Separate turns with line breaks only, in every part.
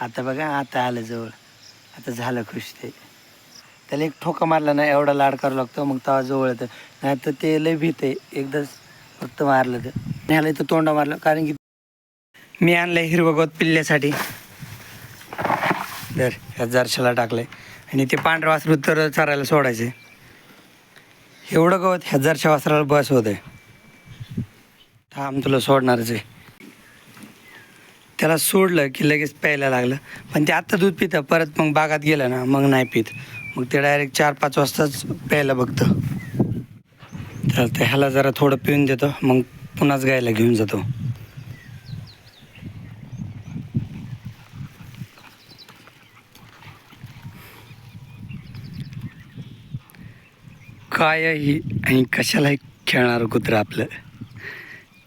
आता बघा आता आलं जवळ. आता झालं खुश ते. त्याला एक ठोका मारला ना एवढा लाड करावा लागतो मग तेव्हा जवळ येतं. नाही तर ते लय भीत आहे. एकदाच फक्त मारलं तर. न्यायला इथं तोंडा मारलं कारण की मी आणलं हिरवं गवत पिल्ल्यासाठी. दर ह्या जारशाला टाकलं आहे आणि ते पांढरं वासरू तर चरायला सोडायचे. एवढं गवत ह्या जारशा वासराला बस होत आहे थांब तुला सोडणारच आहे. त्याला सोडलं की लगेच प्यायला लागलं. पण ते आत्ता दूध पितं परत मग बागात गेलं ना मग नाही पित. मग ते डायरेक्ट चार पाच वाजताच प्यायला बघतं. चालतं ह्याला जरा थोडं पिऊन देतो मग पुन्हाच गायला घेऊन जातो. कायही आणि कशालाही खेळणार कुत्रं आपलं.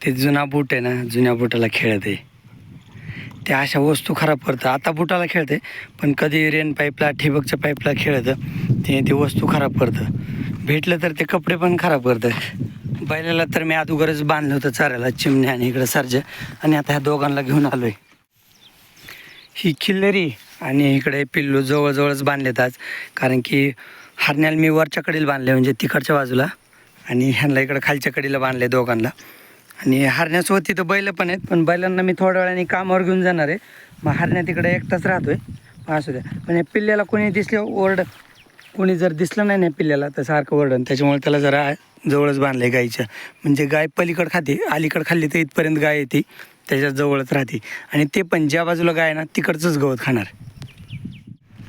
ते जुना बूट आहे ना जुन्या बुटाला खेळत आहे ते अशा वस्तू खराब करतं आता बुटाला खेळते पण कधी रेन पाईपला ठिबकच्या पाईपला खेळतं ते ते वस्तू खराब करतं भेटलं तर ते कपडे पण खराब करतं बैलाला तर मी अगोदरच बांधलं होतं चारायला चिमण्या आणि इकडं सरजा. आणि आता ह्या दोघांना घेऊन आलो आहे ही खिल्लरी आणि इकडे पिल्लू जवळजवळच बांधलेत आज. कारण की हरण्याला मी वरच्या कडीला बांधले म्हणजे तिकडच्या बाजूला. आणि ह्यांना इकडं खालच्या कडीला बांधले दोघांना. आणि हरण्यासोबत तिथं बैल पण आहेत पण बैलांना मी थोड्या वेळाने कामावर घेऊन जाणार आहे. मग हरण्या तिकडे एकटाच राहतोय. मग असू द्या. पण या पिल्ल्याला कोणी दिसले ओरड कोणी जर दिसलं नाही ना पिल्ल्याला तर सारखं ओरडन. त्याच्यामुळे त्याला जरा जवळच बांधलं गायीच्या म्हणजे गाय पलीकडं खाते अलीकडं खाल्ली तर इथपर्यंत गाय येते त्याच्या जवळच राहते. आणि ते पण ज्या बाजूला गाय ना तिकडचंच गवत खाणार.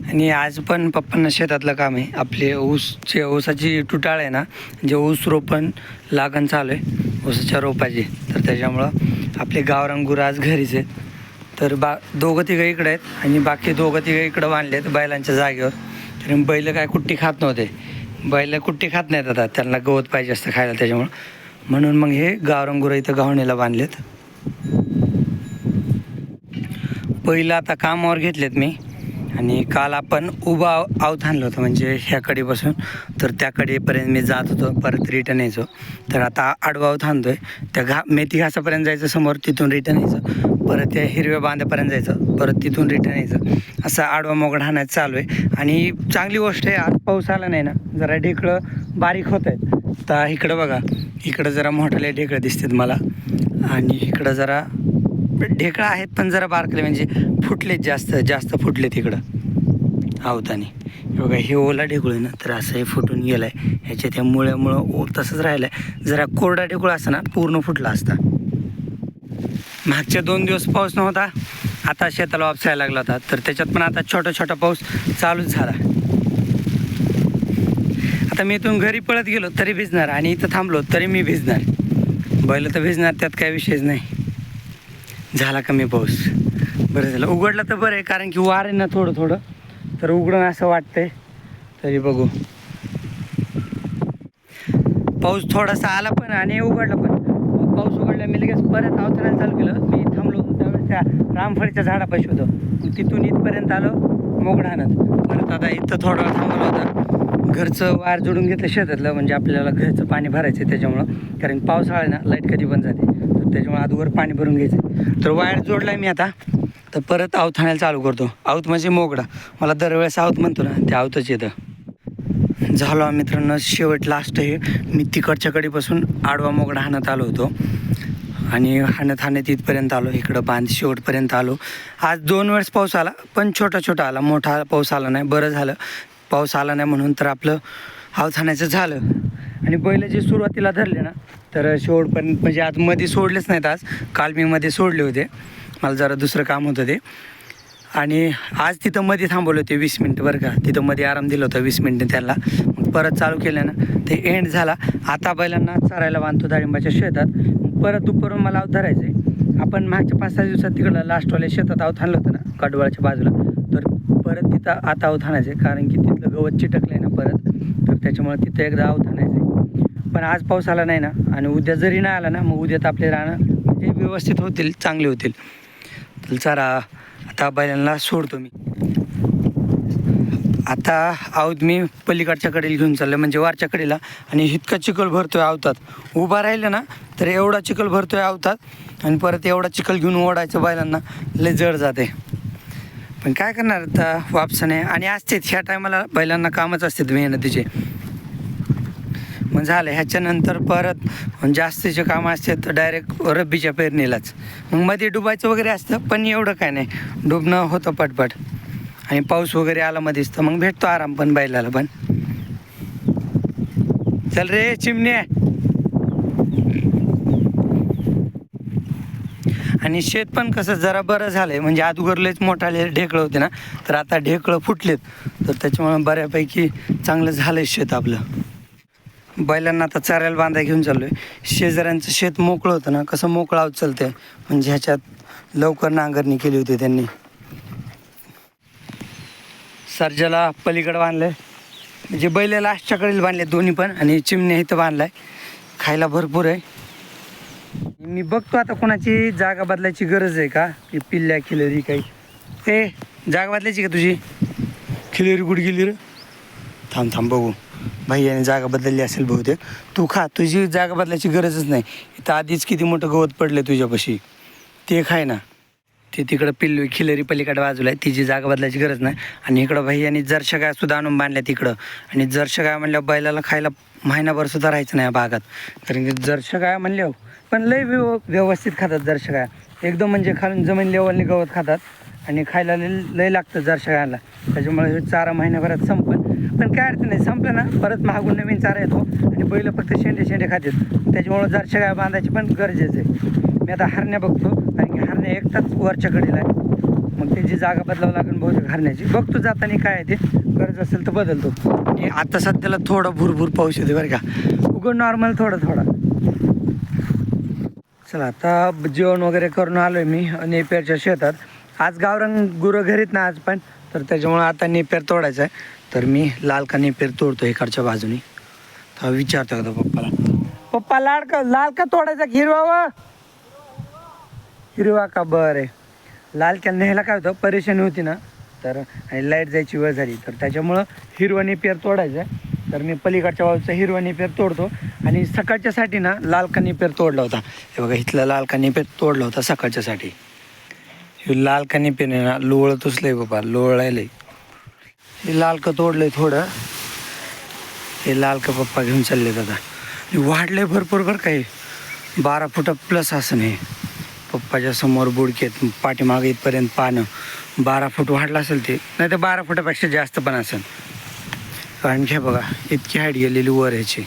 आणि आज पण पप्पांना शेतातलं काम आहे. आपले ऊसचे ऊसाची तुटाळ आहे ना जे ऊस रोपण लागण चालू आहे ऊसाच्या रोपाची. तर त्याच्यामुळं आपले गावरांगूर आज घरीच आहेत. तर बा दोघं तिघं इकडे आहेत आणि बाकी दोघं तिघं इकडं बांधले आहेत बैलांच्या जागेवर. कारण बैल काय कुट्टी खात नव्हते. बैल कुट्टी खात नाहीत आता. त्यांना गवत पाहिजे असतं खायला त्याच्यामुळं. म्हणून मग हे गावरान इथं गावणीला बांधलेत. पहिलं आता कामावर घेतलेत मी. आणि काल आपण उभा आऊत आणलं होतं म्हणजे ह्या कडीपासून. तर त्याकडेपर्यंत मी जात होतो परत रिटर्न यायचो. तर आता आडवा आवत आणतोय. त्या घा मेथी घासापर्यंत जायचं समोर तिथून रिटर्न यायचं. परत त्या हिरव्या बांध्यापर्यंत जायचं परत तिथून रिटर्न यायचं. असं आडवा मोगड हाणायचं चालू आहे. आणि चांगली गोष्ट आहे आज पाऊस आला नाही ना जरा ढेकळं बारीक होत आहेत. तर इकडं बघा इकडं जरा मोठाले ढेकळं दिसतात मला. आणि इकडं जरा ढेकळं आहेत पण जरा बारकले म्हणजे फुटलेत जास्त जास्त फुटले तिकडं आवताने. हे बघा हे ओला ढेकूळ आहे ना तर असं हे फुटून गेलं आहे ह्याच्या त्या मुळ्यामुळं ओ तसंच राहिलं आहे जरा कोरडा ढेकूळ असता ना पूर्ण फुटला असता. मागच्या दोन दिवस पाऊस नव्हता. आता शेताला वापसायला लागला होता. तर त्याच्यात पण आता छोटा छोटा पाऊस चालूच झाला. आता मी इथून घरी पळत गेलो तरी भिजणार. आणि इथं थांबलो तरी मी भिजणार. बैल तर भिजणार त्यात काही विषयच नाही. झाला कमी पाऊस. बरं झालं. उघडलं तर बरं आहे कारण की वार आहे ना थोडं थोडं. तर उघडून असं वाटतंय. तरी बघू. पाऊस थोडासा आला पण आणि उघडला पण. पाऊस उघडला मी लगेच परत अवतरायला चालू केलं. मी थांबलो होतो त्यावेळेस त्या रामफळीच्या झाडापाशी होतो. तिथून इथपर्यंत आलो मोगडानत परत आता इथं थोडा वेळ थांबवलं होता. घरचं वार जोडून घेतलं शेतातलं म्हणजे आपल्याला घरचं पाणी भरायचं आहे त्याच्यामुळं. कारण पावसाळा ना लाइट कधी पण जाते त्याच्यामुळे आधीवर पाणी भरून घ्यायचं. तर वायर जोडला आहे मी आता. तर परत आऊत आणायला चालू करतो. आऊत म्हणजे मोगडा. मला दरवेळेस आऊत म्हणतो ना ते आऊतच येतं. झालो मित्रांनो शेवट लास्ट हे. मी तिकडच्या कडेपासून आडवा मोगडा हाणत आलो होतो. आणि हाणत हाणत इथपर्यंत आलो इकडं बांध शेवटपर्यंत आलो. आज दोन वेळेस पाऊस आला पण छोटा छोटा आला. मोठा पाऊस आला नाही बरं झालं. पाऊस आला नाही म्हणून तर आपलं आवत हाणायचं झालं. आणि बैल जे सुरुवातीला धरले ना तर शेवटपर्यंत म्हणजे आज मध्ये सोडलेच नाहीत आज. काल मी मध्ये सोडले होते. मला जरा दुसरं काम होतं ते. आणि आज तिथं मध्ये थांबवलं होते वीस मिनटं बरं का. तिथं मध्ये आराम दिलं होतं वीस मिनटं त्याला. मग परत चालू केलं ना ते एंड झाला. आता बैलांना चरायला बांधतो डाळिंबाच्या शेतात. मग परत दुपारून मला धरायचं आहे आपण मागच्या पाच सहा दिवसात तिकडं लास्टवाल्या शेतात आव थांबलं होतं ना कडवळाच्या बाजूला. तर परत तिथं आता आव थांबायचं आहे कारण की तिथलं गवत चिटकलं आहे ना परत. तर त्याच्यामुळे तिथं एकदा आव थांबायचं आहे पण आज पाऊस आला नाही ना आणि उद्या जरी नाही आला ना मग उद्यात आपले राहणं म्हणजे व्यवस्थित होतील चांगले होतील. तर चारा आता बैलांना सोडतो मी. आता आहोत मी पलीकडच्या कडेला घेऊन चाललो म्हणजे वरच्या कडेला आणि इतका चिखल भरतोय आवतात उभा राहिलं ना तर एवढा चिखल भरतोय आवतात आणि परत एवढा चिखल घेऊन ओढायचं बैलांना लय जड जाते. पण काय करणार आता वापसाने आणि असतेच ह्या टायमाला बैलांना कामच असतात मेहनतीचे. मग झालं. ह्याच्यानंतर परत जास्तीचे काम असतात तर डायरेक्ट रब्बीच्या पेरणीलाच. मग मध्ये डुबायचं वगैरे असतं पण एवढं काय नाही. डुबणं होतं पटपट. आणि पाऊस वगैरे आला मध्येच तर मग भेटतो आराम पण बैलाला पण. चल रे चिमणे आणि शेत पण कसं जरा बरं झालं आहे म्हणजे अदगरलेच मोठाले ढेकळं होते ना तर आता ढेकळं फुटलेत. तर त्याच्यामुळे बऱ्यापैकी चांगलं झालंय शेत आपलं. बैलांना आता चाऱ्याला बांधा घेऊन चाललो आहे शेजाऱ्यांचं शेत मोकळं होतं ना कसं मोकळं उचलतंय म्हणजे ह्याच्यात लवकर नांगरणी केली होती त्यांनी. सर्जाला बांधलं बांधलंय. म्हणजे बैलाला आष्टाकडील बांधले दोन्ही पण आणि चिमण्या इथं बांधलाय. खायला भरपूर आहे. मी बघतो आता कोणाची जागा बदलायची गरज आहे का? की पिल्ल्या खिलरी काही. ए जागा बदलायची का तुझी? खिलरी कुठे गेली रे? थांब थांब बघू. भैयाने जागा बदलली असेल बहुतेक. तू खा तुझी जागा बदलायची गरजच नाही. इथं आधीच किती मोठं गवत पडलं तुझ्यापाशी. ते खाय ना. ते तिकडं पिल्लू खिलरी पलीकडे बाजूला आहे. तिची जागा बदलायची गरज नाही. आणि इकडं भैयाने जर्शा गाय सुद्धा आणून बांधल्या तिकडं. आणि जर्शा गाय म्हणल्यावर बैलाला खायला महिनाभर सुद्धा राहायचं नाही या भागात. कारण की जर्शा गाय म्हणल्यावर पण लय व्यव व्यवस्थित खातात जर्शा गाय. एकदम म्हणजे खालून जमीन लेवलने गवत खातात. आणि खायला लय लय लागतं जर्शा गायला. त्याच्यामुळे हे चारा महिन्याभरात संपल पण काय अडचण नाही संपलं ना. परत महागून नवीन चारा येतो आणि बैल फक्त शेंडे शेंडे खातात. त्याच्यामुळं जरशा गाय बांधायची पण गरजेचं आहे. मी आता हरण्या बघतो कारण की हरण्या एकटाच वरच्या कडेला आहे. मग त्याची जागा बदलावं लागेल बहुतेक हरण्याची. बघतो जाताना काय आहे ते. गरज असेल तर बदलतो. आणि आता सध्याला थोडं भुरभूर पाऊस येते बरं का. उघड नॉर्मल थोडं थोडं. चला आता जेवण वगैरे करून आलो आहे मी नेपेरच्या शेतात. आज गावरान गुरं घरीत ना आज पण तर त्याच्यामुळं आता नेपेर तोडायचं आहे. तर मी लाल का पेर तोडतो इकडच्या बाजूने. तर विचारतो आता पप्पाला. पप्पा लाल का लाल का तोडायचा हिरवा व? हिरवा का? बरं. लाल क्या न्यायला काय होतं? परेशानी होती ना. तर आणि लाइट जायची वेळ झाली. तर त्याच्यामुळं हिरवा नेपेर तोडायचं. तर मी पलीकडच्या बाजूचा हिरवा नेपेर तोडतो. आणि सकाळच्यासाठी ना लाल का नेपेर तोडला होता. हे बघा इथला लाल का नेपेर तोडला होता सकाळच्यासाठी. हे लाल का नेपेर ना लोळतच लय बाबा लोळायलंय. हे लालकं तोडलंय थोडं. हे लालकं पप्पा घेऊन चालले दादा वाढलंय भरपूर बरं काही बारा फुटा प्लस असं हे. पप्पाच्या समोर बुडकेत पाठीमागे इथपर्यंत पानं. बारा फूट वाढलं असेल ते. नाही तर बारा फुटापेक्षा जास्त पण असेल कारण घ्या बघा इतकी हाईट गेलेली वर ह्याची.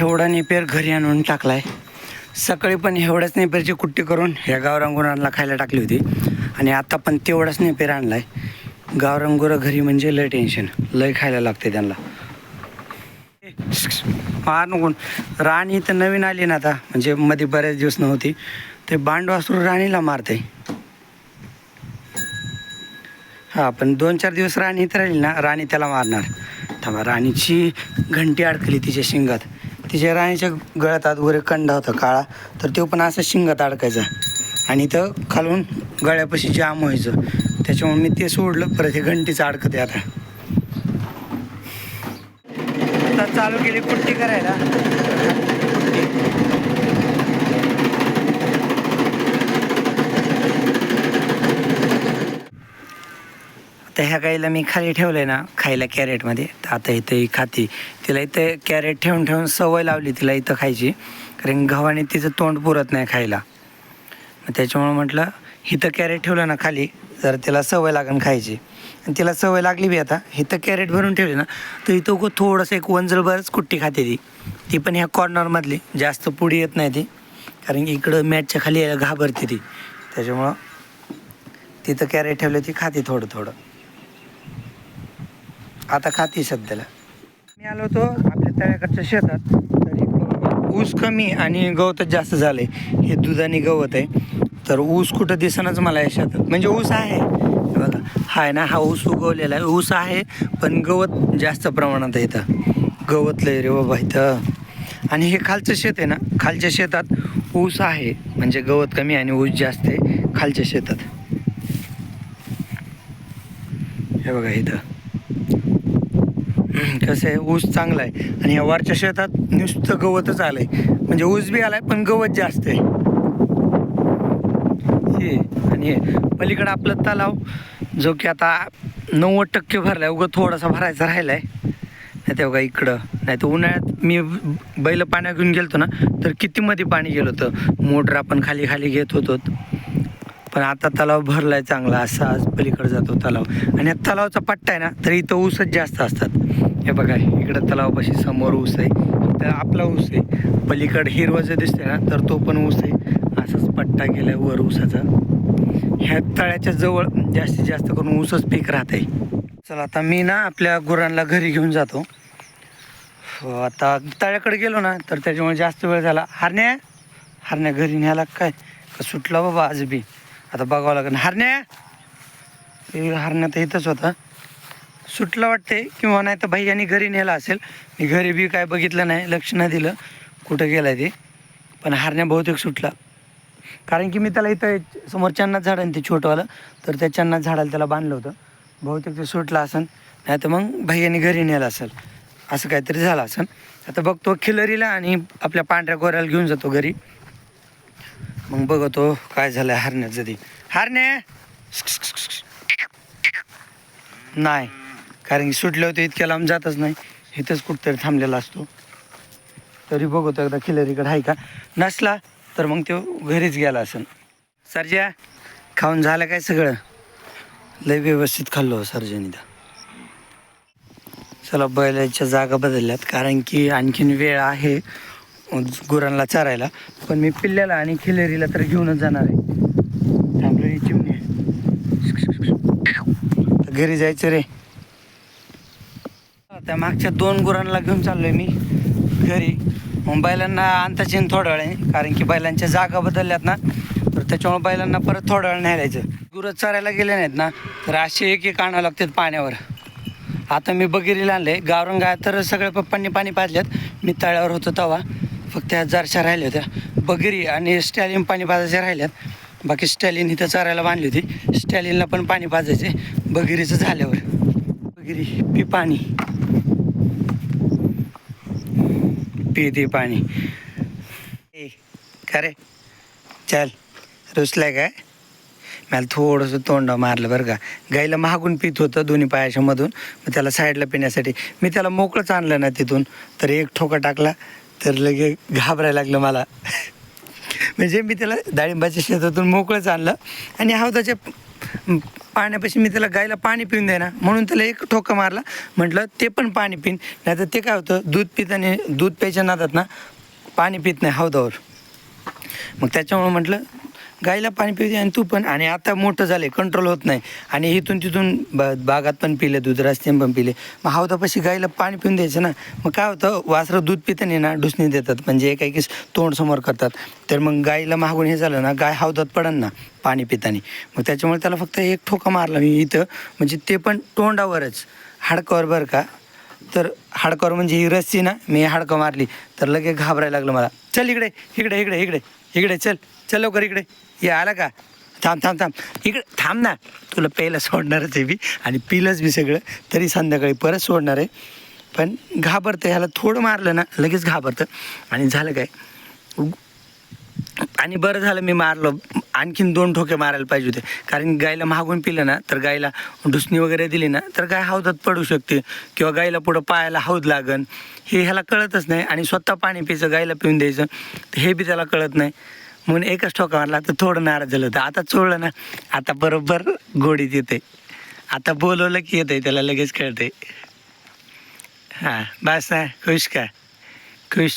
एवढा नेपेर घरी आणून टाकला आहे सकाळी पण एवढ्याच नेपेरची कुट्टी करून ह्या गावरांगुरांना खायला टाकली होती. आणि आता पण तेवढाच नेपेर आणलाय. गावरांगुरं घरी म्हणजे लय टेन्शन लय खायला लागते त्यांना. मार नको. राणी तर नवीन आली ना आता. म्हणजे मध्ये बऱ्याच दिवस नव्हती. ते बांडवासरू राणीला मारते हा पण दोन चार दिवस राणी इथं राहील ना राणी त्याला मारणार. थांबा राणीची घंटी अडकली तिच्या शिंगात. तिच्या राणीच्या गळ्यात आत वगैरे कंडा होता काळा. तर तो पण असं शिंगात अडकायचा. आणि इथं खालून गळ्यापाशी जाम व्हायचं. त्याच्यामुळे मी ते सोडलं. परत हे घंटीचं अडकते आता. आता चालू केली पुट्टी करायला. आता ह्या गाईला मी खाली ठेवलंय ना खायला कॅरेटमध्ये. तर आता इथं ही खाती. तिला इथं कॅरेट ठेवून ठेवून सवय लावली तिला इथं खायची. कारण गव्हाने तिचं तोंड पुरत नाही खायला. मग त्याच्यामुळं म्हटलं इथं कॅरेट ठेवलं ना खाली जर तिला सवय लागेल खायची. आणि तिला सवय लागली बी आता. इथं कॅरेट भरून ठेवली ना तर इथं को थोडंसं एक वंजलभरच कुट्टी खाते ती. ती पण ह्या कॉर्नरमधली जास्त पुढे येत नाही ती. कारण की इकडं मॅटच्या खाली यायला घाबरते ती. त्याच्यामुळं तिथं कॅरेट ठेवलं ती खाते थोडं थोडं. आता खाते सध्याला. मी आलो होतो आपल्या तळ्याकडच्या शेतात. तर ऊस कमी आणि गवतच जास्त झालं आहे हे दुधाने गवत आहे. तर ऊस कुठं दिसनाच मला या शेतात. म्हणजे ऊस आहे. बघा. हा ना हा ऊस उगवलेला आहे. ऊस आहे पण गवत जास्त प्रमाणात आहे इथं. गवत लय रे बाबा इथं. आणि हे खालचं शेत आहे ना खालच्या शेतात ऊस आहे. म्हणजे गवत कमी आणि ऊस जास्त आहे खालच्या शेतात. हे बघा इथं. कसं आहे? ऊस चांगला आहे. आणि या वरच्या शेतात नुसतं गवतच आलं आहे म्हणजे ऊस बी आलाय पण गवत जास्त आहे. आणि पलीकडं आपलं तलाव जो की आता नव्वद टक्के भरला आहे उगं थोडासा भरायचा राहिला आहे नाही तेव्हा इकडं नाही तर उन्हाळ्यात मी बैल पाण्या घेऊन गेलो ना तर किती मध्ये पाणी गेलो होतं. मोटर आपण खाली खाली घेत होतो. पण आता तलाव भरला आहे चांगला असा आज पलीकडे जातो तलाव. आणि या तलावचा पट्टा आहे ना तर इथं ऊसच जास्त असतात. हे बघा इकडं तलावापाशी समोर ऊस आहे तर आपला ऊस आहे. पलीकडे हिरवं जर दिसतंय ना तर तो पण ऊस आहे. असाच पट्टा गेला आहे वर ऊसाचा. ह्या तळ्याच्या जवळ जास्तीत जास्त करून ऊसच पीक राहत आहे चला आता मी ना आपल्या गुरांना घरी घेऊन जातो. हो, आता तळ्याकडे गेलो ना तर त्याच्यामुळे जास्त वेळ झाला. हरण्या हरण्या घरी न्यायला काय? का सुटला बाबा आज बी? आता बघावं लागेल. हरण्या हरण्या तर इथंच होता. सुटला वाटते किंवा नाही तर भाई यांनी घरी नेला असेल. मी घरी बी काय बघितलं नाही लक्ष नाही दिलं. कुठं गेलाय ते? पण हरण्या बहुतेक सुटला. कारण की मी त्याला इथं समोर चन्नात झाड आहे ते छोटंवालं तर त्या चन्नात झाडाला त्याला बांधलं होतं. बहुतेक ते सुटलं असेल नाही तर मग भैयानी घरी नेलं असेल. असं काहीतरी झालं असेल आता बघतो खिलरीला आणि आपल्या पांढऱ्या गोऱ्याला घेऊन जातो घरी. मग बघतो काय झालं हरण्याचं ते. हरणे नाही कारण की सुटले होते इतक्या लांब जातच नाही. इथंच कुठतरी थांबलेला असतो. तरी बघतो एकदा खिलरीकडे आहे का? नसला तर मग तो घरीच गेला असेल सर्जा खाऊन झालं काय सगळं? लय व्यवस्थित खाल्लो हो तर. चला बैलाच्या जागा बदलल्यात. कारण की आणखीन वेळ आहे गुरांना चारायला. पण मी पिल्ल्याला आणि खिलेरीला तर घेऊनच जाणार आहे. थांबलेली चिमणी घरी जायचं रे. त्या मागच्या दोन गुरांना घेऊन चाललोय मी. घरी. बैलांना आणताच येईन थोडा वेळ कारण की बैलांच्या जागा बदलल्यात ना तर त्याच्यामुळे बैलांना परत थोडा वेळ नाही राहायचं गुरं चरायला गेले नाहीत ना तर असे एक एक आणावं लागतात पाण्यावर. आता मी बगिरीला आणले गावरून गाय तर सगळे पप्पांनी पाणी पाजल्यात. मी तळ्यावर होतो तेव्हा फक्त ह्या जरशा राहिल्या होत्या. बगिरी आणि स्टॅलिन पाणी पाजायच्या राहिल्यात. बाकी स्टॅलिन इथं चरायला बांधली होती. स्टॅलिनला पण पाणी पाजायचे बगिरीचं झाल्यावर. बगिरी पी पाणी. पिते पाणी. खरे चल रुसलाय काय? मला थोडंसं तोंड मारलं बरं का. गाईला महागून पित होतं दोन्ही पायाच्या मधून मग त्याला साईडला पिण्यासाठी. मी त्याला मोकळंच आणलं ना तिथून. तर एक ठोका टाकला तर लगे घाबरायला लागलं मला. म्हणजे मी त्याला डाळिंबाच्या शेतातून मोकळंच आणलं. आणि हौदाच्या प- पाण्यापाशी मी त्याला गायला पाणी पिऊन देणार म्हणून त्याला एक ठोका मारला. म्हटलं ते पण पाणी पिन. नाही तर ते काय होतं दूध पिताने दूध प्यायच्या नादात ना पाणी पित नाही हौदावर. मग त्याच्यामुळं म्हटलं गाईला पाणी पिऊ दे आणि तू पण. आणि आता मोठं झाले कंट्रोल होत नाही. आणि इथून तिथून ब बागात पण पिले दूध रस्त्याने पण पिले. मग हौदापाशी गाईला पाणी पिऊन द्यायचं ना. मग काय होतं वासरं दूध पिताना ना डुसणी देतात. म्हणजे एका तोंड समोर करतात. तर मग गाईला मागून हे झालं ना गाय हौदात पडन ना पाणी पितानी. मग त्याच्यामुळे त्याला फक्त एक ठोका मारला मी इथं. म्हणजे ते पण तोंडावरच. हाडकावर बरं का? तर हाडकावर म्हणजे ही रस्सी ना मी हाडकं मारली. तर लगेच घाबरायला लागलं मला. चल इकडे इकडे इकडे इकडे. इकडे चल चल लवकर इकडे. ये आला का? थांब थांब थांब. इकडे थांब ना. तुला प्यायला सोडणारच आहे मी आणि पिलंच मी सगळं. तरी संध्याकाळी परत सोडणार आहे. पण घाबरतं ह्याला थोडं मारलं ना लगेच घाबरतं. आणि झालं काय? आणि बरं झालं मी मारलो. आणखीन दोन ठोके मारायला पाहिजे होते. कारण गायला मागून पिलं ना तर गायला डुसणी वगैरे दिली ना तर गाय हौदात पडू शकते किंवा गायला पुढं पायाला हौद लागन. हे ह्याला कळतच नाही आणि स्वतः पाणी प्यायचं गायला पिऊन द्यायचं तर हे बी त्याला कळत नाही. म्हणून एकच ठोका मारला तर थोडं नाराज झालं होतं. आता चोळलं ना आता बरोबर गोडीत येते आता बोलवलं की येते त्याला लगेच कळते हां बस ना खुश का? खुश.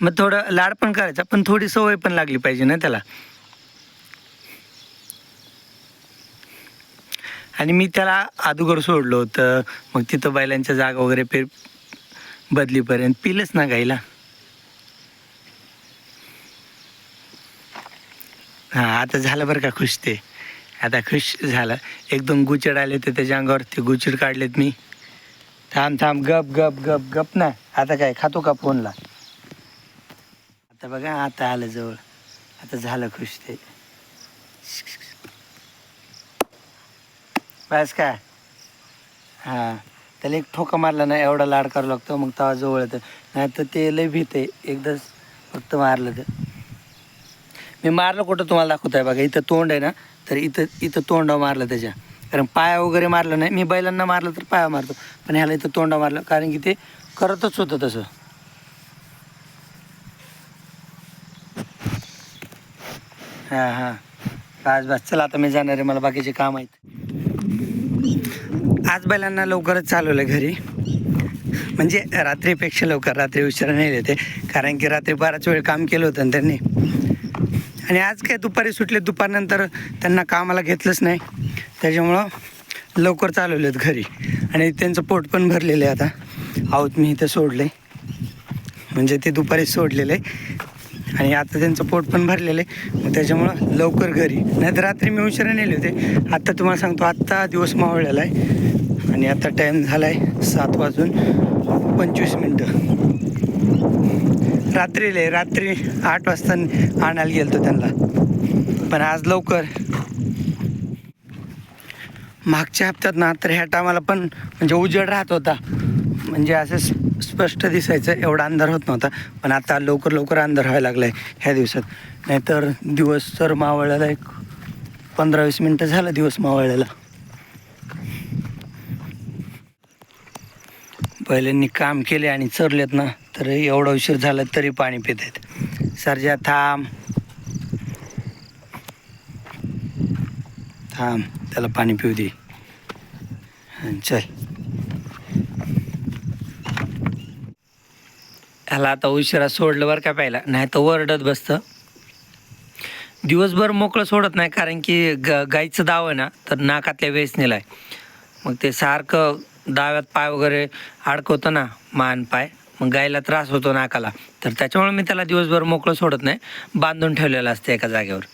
मग थोडं लाड पण करायचा पण थोडी सवय पण लागली पाहिजे ना त्याला. आणि मी त्याला अगोदर सोडलं होतं. मग तिथं बैलांच्या जागा वगैरे फिर बदलीपर्यंत पिलंच ना गाईला. हां आता झालं बरं का खुश ते. आता खुश झालं. एकदम गुचड आले होते त्याच्या अंगावर ते गुचड काढलेत मी. थांब थांब गप गप गप गप ना. आता काय खातो का फोनला? आता बघा आता आलं जवळ. आता झालं खुश ते. बस का? हां. त्याला एक ठोका मारला ना एवढा लाड करावं लागतो मग तेव्हा जवळ येतं. नाही तर ते लय भीत आहे. एकदाच फक्त मारलं तर. मी मारलं कुठं तुम्हाला दाखवत आहे बघा. इथं तोंड आहे ना तर इथं इथं तोंड मारलं त्याच्या. कारण पाया वगैरे मारलं नाही. मी बैलांना मारलं तर पाया मारतो. पण ह्याला इथं तोंडा मारलं. कारण की ते करतच होतं तसं. हां हां. बस बस चला आता मी जाणार आहे मला बाकीचे काम आहेत. आज बैलांना लवकरच चालवलं घरी. म्हणजे रात्रीपेक्षा लवकर रात्री उशिरा नाही येते कारण की रात्री बराच वेळ काम केलं होतं त्यांनी. आणि आज काय दुपारी सुटले दुपारनंतर त्यांना कामाला घेतलंच नाही. त्याच्यामुळं लवकर चालवलेत घरी. आणि त्यांचं पोट पण भरलेलं आहे आता. आहोत मी इथं सोडले म्हणजे ते दुपारी सोडलेलं. आहे आणि आता त्यांचं पोट पण भरलेलं आहे. मग त्याच्यामुळं लवकर घरी. नाहीतर रात्री मी उशिरा नेले होते. आत्ता तुम्हाला सांगतो आत्ता दिवस मावळलेला आहे. आणि आता टाईम झाला आहे सात वाजून पंचवीस मिनटं. रात्रीले रात्री आठ वाजता आणायला गेलतो त्यांना. पण आज लवकर. मागच्या हप्त्यात ना तर ह्या टायमाला पण म्हणजे उजेड राहत होता. म्हणजे असं स्पष्ट दिसायचं एवढा अंधार होत नव्हता. पण आता लवकर लवकर अंधार व्हायला लागला आहे ह्या दिवसात. नाहीतर दिवस तर मावळ्याला एक पंधरा वीस मिनटं झालं दिवस मावळलेला. पहिल्यांनी काम केले आणि चरलेत ना तर एवढा उशीर झाला तरी पाणी पित आहेत. सरजा थांब. थांब त्याला पाणी पिऊ दे. चल. ह्याला आता उशिरा सोडलं बरं का प्यायला. नाही तर वरडत बसतं. दिवसभर मोकळं सोडत नाही कारण की ग गाईचं दाव आहे ना तर नाकातल्या वेचणीला आहे मग ते सारखं दाव्यात पाय वगैरे अडकवतं ना मान पाय मग गायला त्रास होतो नाकाला. तर त्याच्यामुळे मी त्याला दिवसभर मोकळं सोडत नाही बांधून ठेवलेलं असते एका जागेवर.